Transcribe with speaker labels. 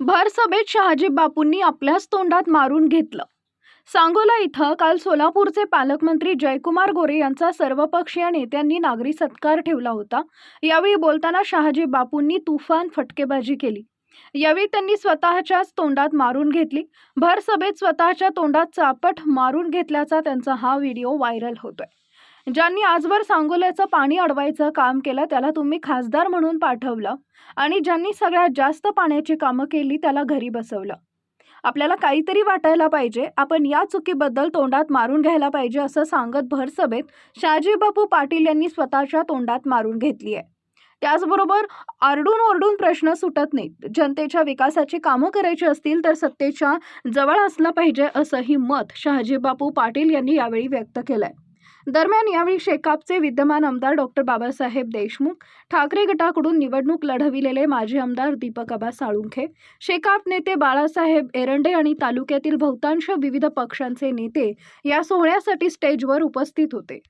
Speaker 1: भरसभेत शहाजी बापूंनी आपल्याच तोंडात मारून घेतलं. सांगोला इथं काल सोलापूरचे पालकमंत्री जयकुमार गोरे यांचा सर्वपक्षीय नेत्यांनी नागरी सत्कार ठेवला होता. यावेळी बोलताना शहाजी बापूंनी तुफान फटकेबाजी केली. यावेळी त्यांनी स्वतःच्याच तोंडात मारून घेतली. भरसभेत स्वतःच्या तोंडात चापट मारून घेतल्याचा त्यांचा हा व्हिडिओ व्हायरल होतोय. ज्यांनी आजवर सांगोल्याचं पाणी अडवायचं काम केलं त्याला तुम्ही खासदार म्हणून पाठवलं आणि ज्यांनी सगळ्यात जास्त पाण्याची कामं केली त्याला घरी बसवलं. आपल्याला काहीतरी वाटायला पाहिजे. आपण या चुकीबद्दल तोंडात मारून घ्यायला पाहिजे असं सांगत भरसभेत शहाजीबापू पाटील यांनी स्वतःच्या तोंडात मारून घेतली आहे त्याचबरोबर आरडून ओरडून प्रश्न सुटत नाहीत. जनतेच्या विकासाची कामं करायची असतील तर सत्तेच्या जवळ असलं पाहिजे असंही मत शहाजीबापू पाटील यांनी यावेळी व्यक्त केलंय. दरम्यान यावेळी शेकापचे विद्यमान आमदार डॉक्टर बाबासाहेब देशमुख ठाकरे गटाकडून निवडणूक लढविलेले माजी आमदार दीपक आबा साळुंखे शेकाप नेते बाळासाहेब एरंडे आणि तालुक्यातील बहुतांश विविध पक्षांचे नेते या सोहळ्यासाठी स्टेजवर उपस्थित होते.